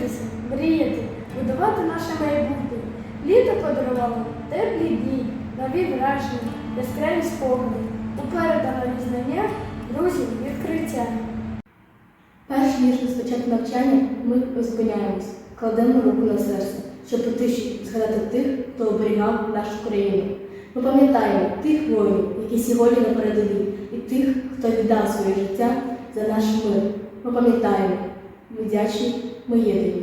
вчитися, мріяти, будувати наше майбутнє. Літо подарувало теплі дні, нові враження, яскраві спогади. Попереду нові знання, друзі, відкриття. Перш ніж розпочати навчання, ми зупиняємось, кладемо руку на серце, щоб у тиші згадати тих, хто оберігав нашу країну. Ми пам'ятаємо тих воїнів, які сьогодні на передовій, і тих, хто віддав своє життя за наш мир. Ми пам'ятаємо, ми вдячні, ми єдині.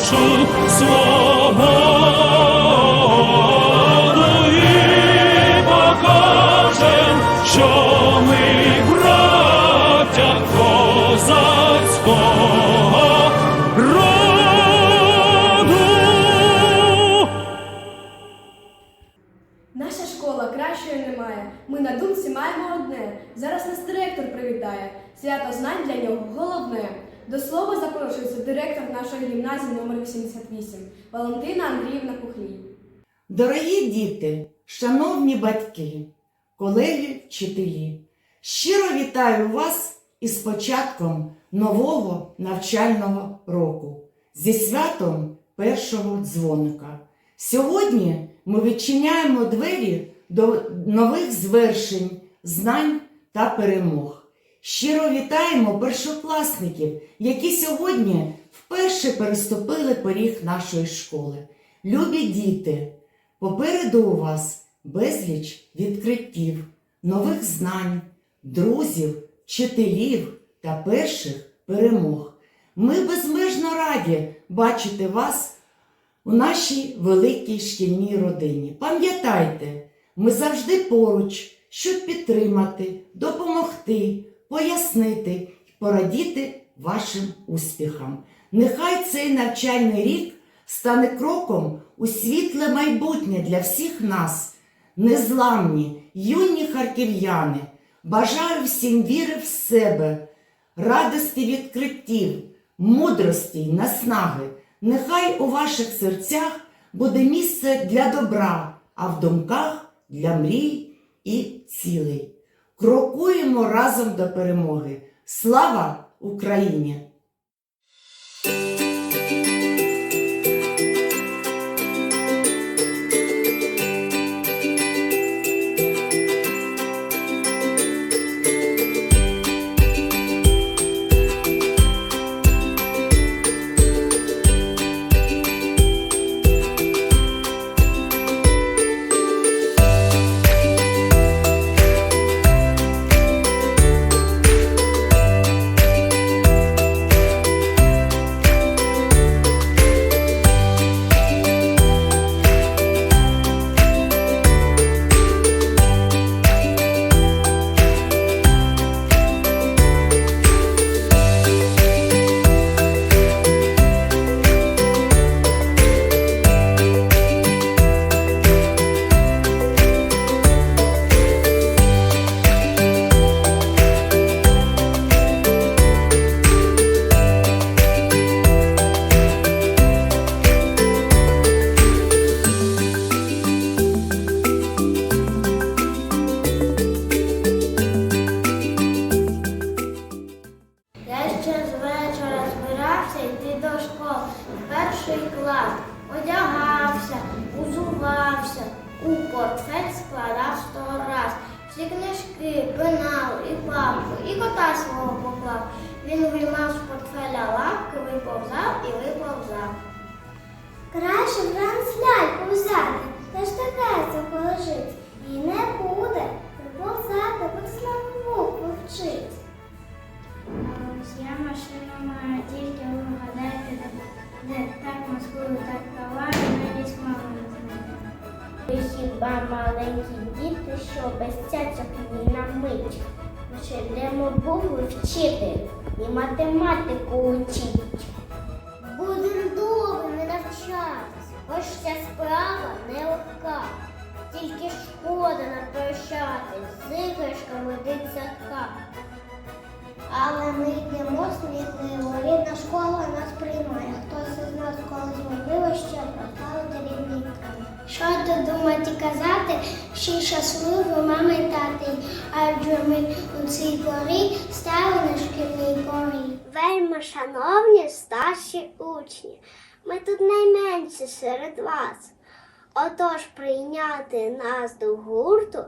нашу свободу і покажем, що ми браття козацького роду. Наша школа кращої немає. Ми на думці маємо одне. Зараз нас директор привітає. Свято знань для нього головне. До слова запрошується директор нашої гімназії номер 88 Валентина Андріївна Кухлій. Дорогі діти, шановні батьки, колеги, вчителі, щиро вітаю вас із початком нового навчального року, зі святом першого дзвоника. Сьогодні ми відчиняємо двері до нових звершень, знань та перемог. Щиро вітаємо першокласників, які сьогодні вперше переступили поріг нашої школи. Любі діти! Попереду у вас безліч відкриттів, нових знань, друзів, вчителів та перших перемог. Ми безмежно раді бачити вас у нашій великій шкільній родині. Пам'ятайте, ми завжди поруч, щоб підтримати, допомогти, пояснити і порадіти вашим успіхам. Нехай цей навчальний рік стане кроком у світле майбутнє для всіх нас. Незламні, юні харків'яни, бажаю всім віри в себе, радості відкриттів, мудрості й наснаги. Нехай у ваших серцях буде місце для добра, а в думках для мрій і цілей. Крокуємо разом до перемоги. Слава Україні! вечора збирався йти до школи в перший клас, одягався, узувався, у портфель складав сто раз. Всі книжки, пенал і папку, і кота свого поклав. Він виймав з портфеля лапки, виповзав і виповзав. Краще вранці ляльку взяв. Я машину маю, тільки ви вгадайте, де, так маскую, так товару, навіть мама не знає. Ви хіба маленькі діти, що без цяцьок ні на мить. Ми ще йдемо букви вчити і математику учить. Будем добрими навчатись, хоч ця справа не легка. Тільки шкода не прощатись з іграшками дитсадка. Але йдемо сміливо, рідна школа нас приймає. Хтось із нас колись можливо ще поставити рідний. Що тут думати і казати, ще й щасливо мами і тати, адже ми у цій порі стали на шкільній порі. Вельми шановні старші учні, ми тут найменші серед вас. Отож прийняти нас до гурту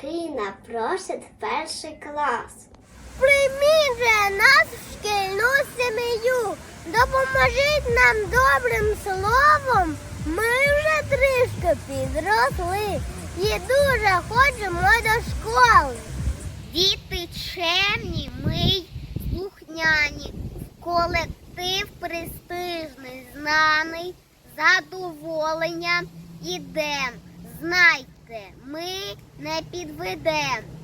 Кина просить перший клас. Прийміть нас в шкільну сім'ю, допоможіть нам добрим словом. Ми вже трішки підросли і дуже хочемо до школи. Діти чемні, ми й слухняні, колектив престижний, знаний, задоволення ідем. Знайте, ми не підведем.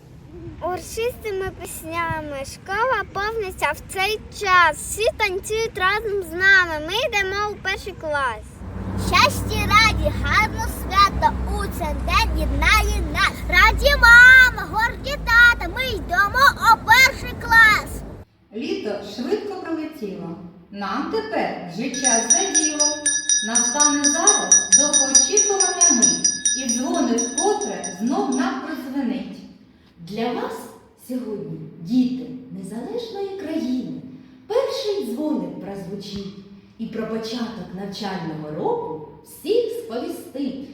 Урчистими піснями школа повниться в цей час. Всі танцюють разом з нами. Ми йдемо у перший клас. Щасті раді, гарно свято у цей день єднає нас. Раді мама, горді тата, ми йдемо у перший клас. Літо швидко пролетіло. Нам тепер вже час за діло. Настане зараз Для вас сьогодні, діти незалежної країни, перший дзвоник прозвучить і про початок навчального року всіх сповістить.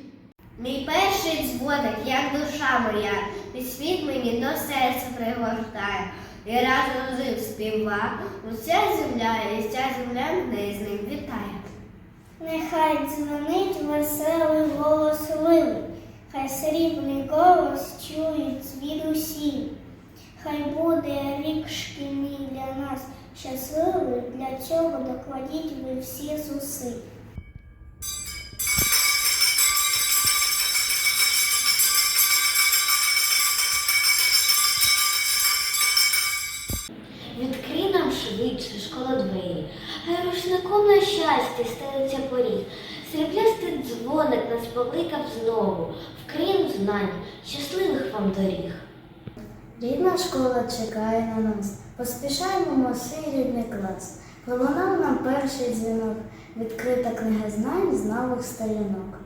Мій перший дзвоник, як душа моя, під світ мені до серця пригортає. І разом з ним співа, уся земля, і ця земля мене з ним вітає. Нехай дзвонить веселий голос ливи, хай срібний голос чують звідусі. Хай буде рік шкільний для нас щасливий, для цього докладіть ви всі зусиль. Доріг. Рідна школа чекає на нас. Поспішаємо свій рідний клас. Пролунав нам перший дзвінок, відкрита книга знань з нових сторінок.